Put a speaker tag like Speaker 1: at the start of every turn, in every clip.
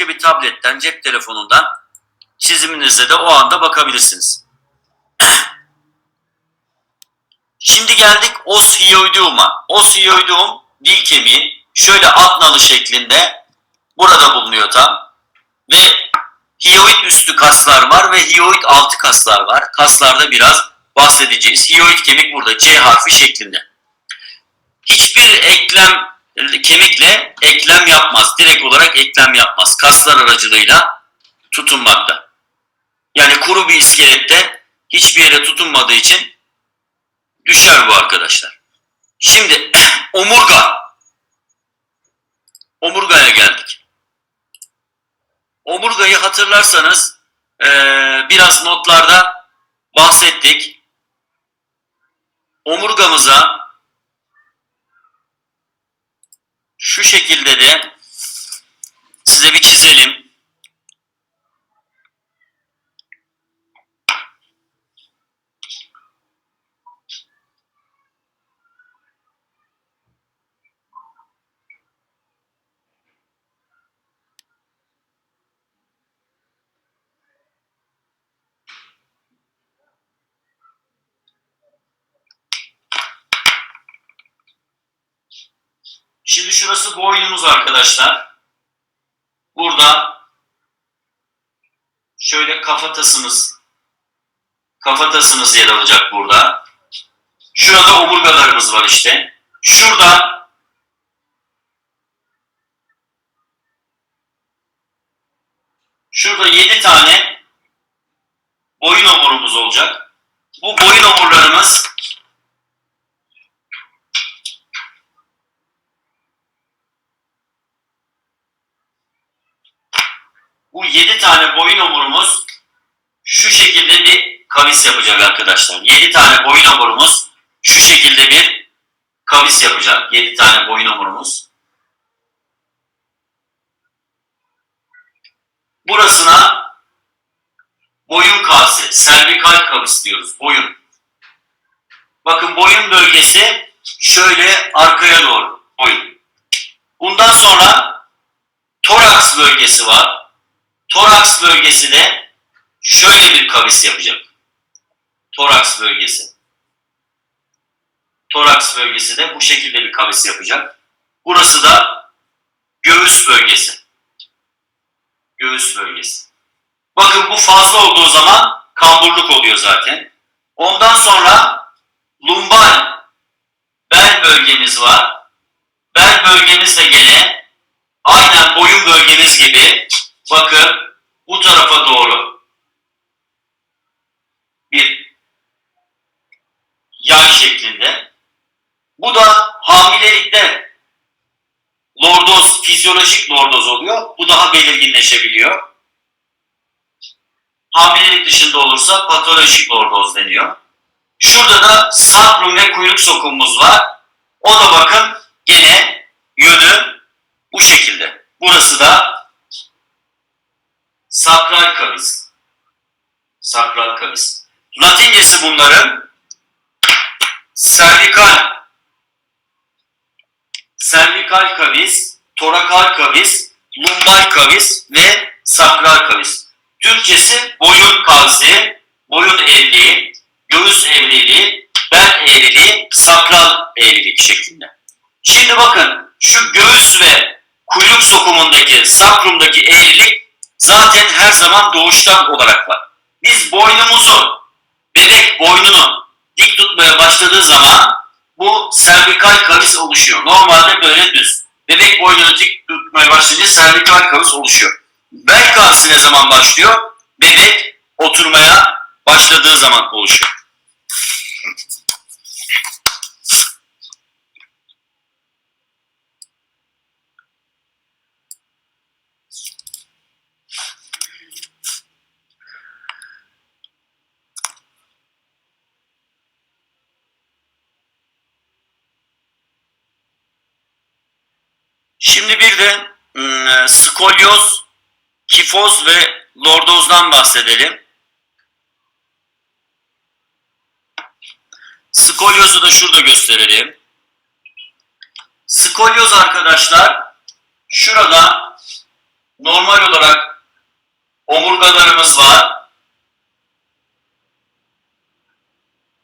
Speaker 1: bir tabletten, cep telefonundan çiziminizle de o anda bakabilirsiniz. Şimdi geldik osioideum'a. Osioideum dil kemiği şöyle at nalı şeklinde burada bulunuyor tam. Ve hioid üstü kaslar var ve hioid altı kaslar var. Kaslarda biraz bahsedeceğiz. Hioid kemik burada C harfi şeklinde. Eklem kemikle eklem yapmaz. Direkt olarak eklem yapmaz. Kaslar aracılığıyla tutunmakta. Yani kuru bir iskelette hiçbir yere tutunmadığı için düşer bu arkadaşlar. Şimdi omurga. Omurgaya geldik. Omurgayı hatırlarsanız eee, biraz notlarda bahsettik. Omurgamıza şu şekilde de size bir çizelim. Şimdi şurası boynumuz arkadaşlar. Burada şöyle kafatasımız kafatasımız yer alacak burada. Şurada omurgalarımız var işte. Şurada şurada 7 tane boyun omurumuz olacak. Bu boyun omurlarımız bu 7 tane boyun omurumuz şu şekilde bir kavis yapacak arkadaşlar. 7 tane boyun omurumuz şu şekilde bir kavis yapacak. 7 tane boyun omurumuz. Burasına boyun kası, servikal kavis diyoruz. Boyun. Bakın boyun bölgesi şöyle arkaya doğru. Boyun. Bundan sonra toraks bölgesi var. Toraks bölgesi de şöyle bir kavis yapacak. Toraks bölgesi. Toraks bölgesi de bu şekilde bir kavis yapacak. Burası da göğüs bölgesi. Göğüs bölgesi. Bakın bu fazla olduğu zaman kamburluk oluyor zaten. Ondan sonra lumbal bel bölgemiz var. Bel bölgemiz de gene aynen boyun bölgemiz gibi bakın bu tarafa doğru bir yay şeklinde. Bu da hamilelikte lordoz, fizyolojik lordoz oluyor. Bu daha belirginleşebiliyor. Hamilelik dışında olursa patolojik lordoz deniyor. Şurada da sakrum ve kuyruk sokumumuz var. O da bakın gene yönü bu şekilde. Burası da sakral kavis. Sakral kavis. Latincesi bunların servikal servikal kavis, torakal kavis, lumbal kavis ve sakral kavis. Türkçesi boyun kavzi, boyun eğriliği, göğüs eğriliği, bel eğriliği, sakral eğrilik şeklinde. Şimdi bakın şu göğüs ve kuyruk sokumundaki, sakrumdaki eğrilik zaten her zaman doğuştan olarak var. Biz boynumuzu, bebek boynunu dik tutmaya başladığı zaman bu servikal kavis oluşuyor. Normalde böyle düz. Bebek boynunu dik tutmaya başlayınca servikal kavis oluşuyor. Bel kavisi ne zaman başlıyor? Bebek oturmaya başladığı zaman oluşuyor. De ım, skolyoz, kifoz ve lordozdan bahsedelim. Skolyozu da şurada gösterelim. Skolyoz arkadaşlar şurada normal olarak omurgalarımız var.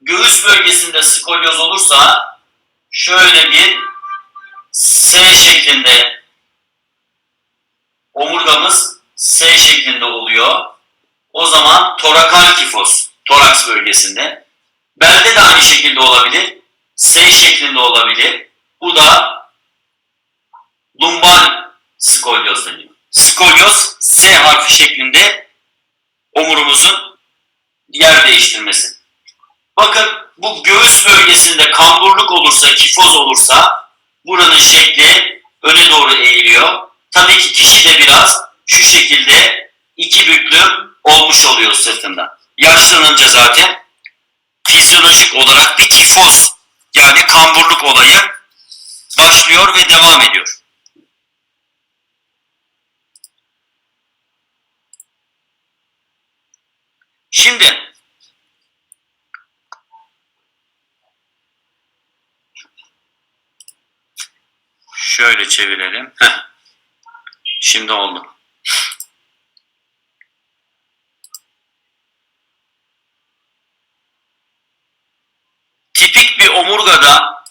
Speaker 1: Göğüs bölgesinde skolyoz olursa şöyle bir S şeklinde omurgamız S şeklinde oluyor. O torakal kifoz, toraks bölgesinde. Belde de aynı şekilde olabilir. S şeklinde olabilir. Bu da lumbal skolyoz deniyor. Skolyoz S harfi şeklinde omurumuzun yer değiştirmesi. Bakın bu göğüs bölgesinde kamburluk olursa, kifoz olursa buranın şekli öne doğru eğiliyor. Tabii ki kişi de biraz şu şekilde iki büklüm olmuş oluyor sırtında. Yaşlanınca zaten fizyolojik olarak bir kifoz yani kamburluk olayı başlıyor ve devam ediyor. Şimdi şöyle çevirelim. Heh. Şimdi oldu. Tipik bir omurgada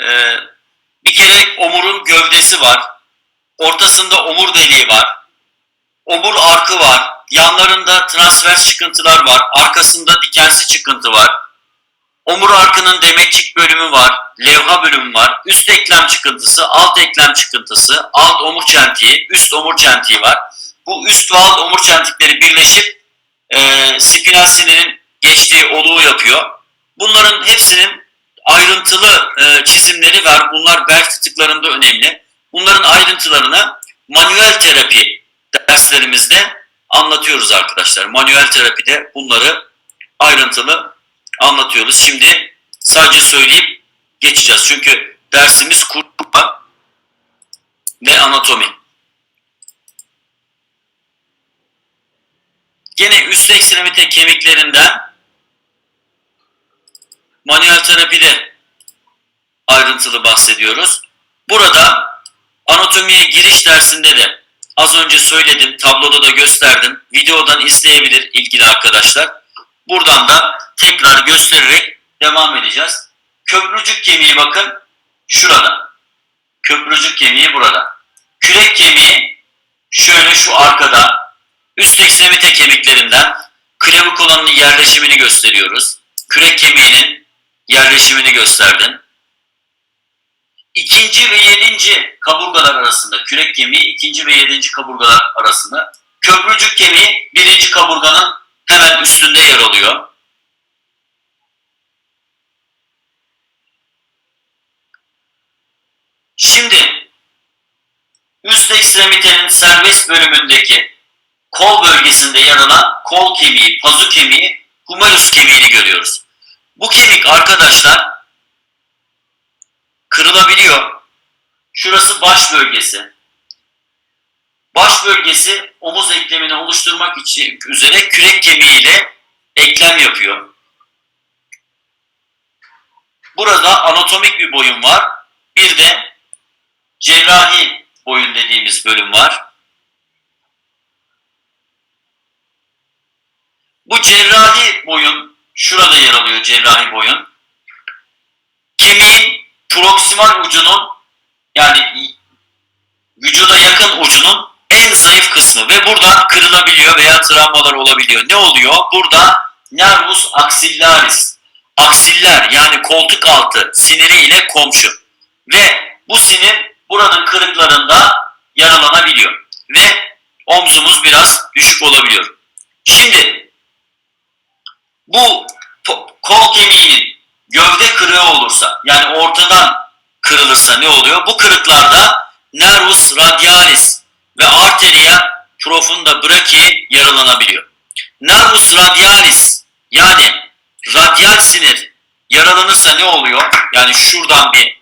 Speaker 1: e, bir kere omurun gövdesi var. Ortasında omur deliği var. Omur arkı var. Yanlarında transvers çıkıntılar var. Arkasında dikensi çıkıntı var. Omur arkının demetçik bölümü var. Levha bölümü var. Üst eklem çıkıntısı, alt eklem çıkıntısı, alt omur çentiği, üst omur çentiği var. Bu üst ve alt omur çentikleri birleşip e, spinal sinirin geçtiği oluğu yapıyor. Bunların hepsinin ayrıntılı e, çizimleri var. Bunlar bel fıtıklarında önemli. Bunların ayrıntılarını manuel terapi derslerimizde anlatıyoruz arkadaşlar. Manuel terapide bunları ayrıntılı anlatıyoruz. Şimdi sadece söyleyip geçeceğiz. Çünkü dersimiz kurma ve anatomi. Gene üst ekstremite kemiklerinden manuel terapide ayrıntılı bahsediyoruz. Burada anatomiye giriş dersinde de az önce söyledim, tabloda da gösterdim. Videodan izleyebilir ilgili arkadaşlar. Buradan da tekrar göstererek devam edeceğiz. Köprücük kemiği bakın şurada. Köprücük kemiği burada. Kürek kemiği şöyle şu arkada. Üst ekstremite kemiklerinden klavikulanın yerleşimini gösteriyoruz. Kürek kemiğinin yerleşimini gösterdim. İkinci ve yedinci kaburgalar arasında, kürek kemiği ikinci ve yedinci kaburgalar arasında, köprücük kemiği birinci kaburganın hemen üstünde yer alıyor. Şimdi üst ekstremitenin serbest bölümündeki kol bölgesinde yer alan kol kemiği, pazu kemiği, humerus kemiğini görüyoruz. Arkadaşlar kırılabiliyor. Şurası baş bölgesi. Baş bölgesi omuz eklemini oluşturmak için üzere kürek kemiğiyle eklem yapıyor. Burada anatomik bir boyun var. Bir de cerrahi boyun dediğimiz bölüm var. Bu cerrahi boyun şurada yer alıyor cerrahi boyun. Proksimal ucunun yani vücuda yakın ucunun en zayıf kısmı ve buradan kırılabiliyor veya travmalar olabiliyor. Ne oluyor? Burada nervus axillaris, aksiller yani koltuk altı siniri ile komşu. Ve bu sinir buranın kırıklarında yaralanabiliyor. Ve omzumuz biraz düşük olabiliyor. Şimdi bu kol kemiğinin gövde kırığı olursa yani ortadan kırılırsa ne oluyor? Bu kırıklarda nervus radialis ve arteria profunda brachii yaralanabiliyor. Nervus radialis yani radyal sinir yaralanırsa ne oluyor? Yani şuradan bir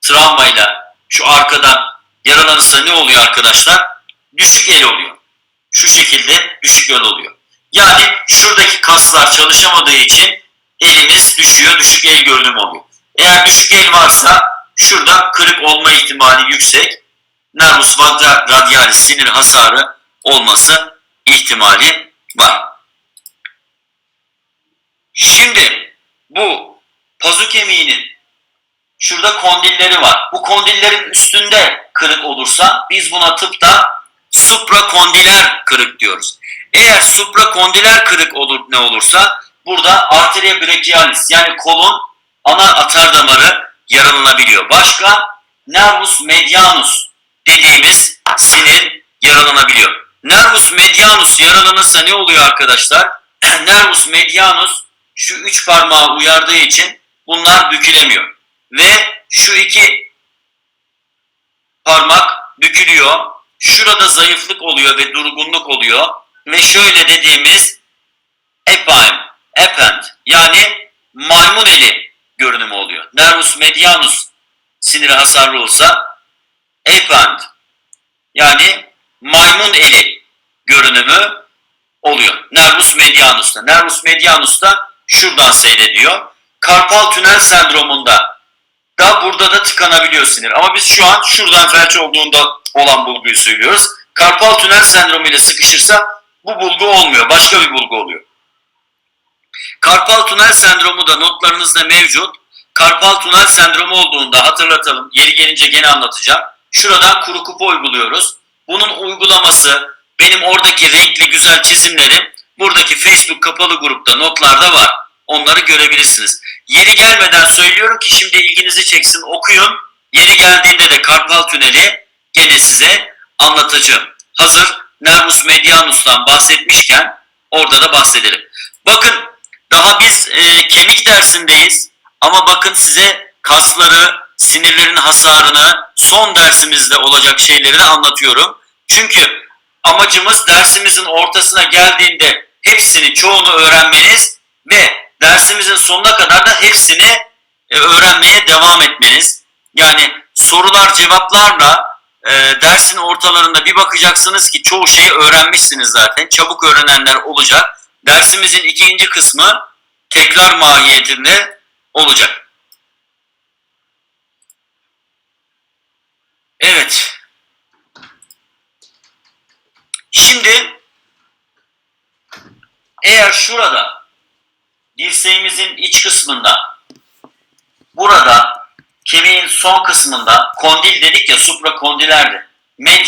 Speaker 1: travmayla şu arkadan yaralanırsa ne oluyor arkadaşlar? Düşük el oluyor. Şu şekilde düşük el oluyor. Yani şuradaki kaslar çalışamadığı için elimiz düşüyor, düşük el görünüm oluyor. Eğer düşük el varsa şurada kırık olma ihtimali yüksek nervus vatra- radialis sinir hasarı olması ihtimali var. Şimdi bu pazu kemiğinin şurada kondilleri var. Bu kondillerin üstünde kırık olursa biz buna tıpta suprakondiler kırık diyoruz. Eğer suprakondiler kırık olur ne olursa burada arteria brachialis yani kolun ana atar damarı yaralanabiliyor. Başka nervus medianus dediğimiz sinir yaralanabiliyor. Nervus medianus yaralanırsa ne oluyor arkadaşlar? nervus medianus şu üç parmağı uyardığı için bunlar bükülemiyor. Ve şu iki parmak bükülüyor. Şurada zayıflık oluyor ve durgunluk oluyor. Ve şöyle dediğimiz epine, append yani maymun eli görünümü oluyor. Nervus medianus siniri hasarlı olsa append yani maymun eli görünümü oluyor. Nervus medianus'ta. Nervus medianus'ta şuradan seyrediyor. Karpal tünel sendromunda da burada da tıkanabiliyor sinir. Ama biz şu an şuradan felç olduğunda olan bulguyu söylüyoruz. Karpal tünel sendromu ile sıkışırsa bu bulgu olmuyor. Başka bir bulgu oluyor. Karpal tünel sendromu da notlarınızda mevcut. Karpal tünel sendromu olduğunda hatırlatalım. Yeri gelince gene anlatacağım. Şuradan kuru kupa uyguluyoruz. Bunun uygulaması benim oradaki renkli güzel çizimlerim buradaki Facebook kapalı grupta notlarda var. Onları görebilirsiniz. Yeri gelmeden söylüyorum ki şimdi ilginizi çeksin okuyun. Yeri geldiğinde de karpal tüneli gene size anlatacağım. Hazır nervus medianus'tan bahsetmişken orada da bahsedelim. Bakın daha biz e, kemik dersindeyiz ama bakın size kasları, sinirlerin hasarını son dersimizde olacak şeyleri de anlatıyorum. Çünkü amacımız dersimizin ortasına geldiğinde hepsini, çoğunu öğrenmeniz ve dersimizin sonuna kadar da hepsini e, öğrenmeye devam etmeniz. Yani sorular cevaplarla e, dersin ortalarında bir bakacaksınız ki çoğu şeyi öğrenmişsiniz zaten. Çabuk öğrenenler olacak. Dersimizin ikinci kısmı tekrar mahiyetinde olacak. Evet. Şimdi eğer şurada dirseğimizin iç kısmında burada kemiğin son kısmında kondil dedik ya suprakondilerdi. Medial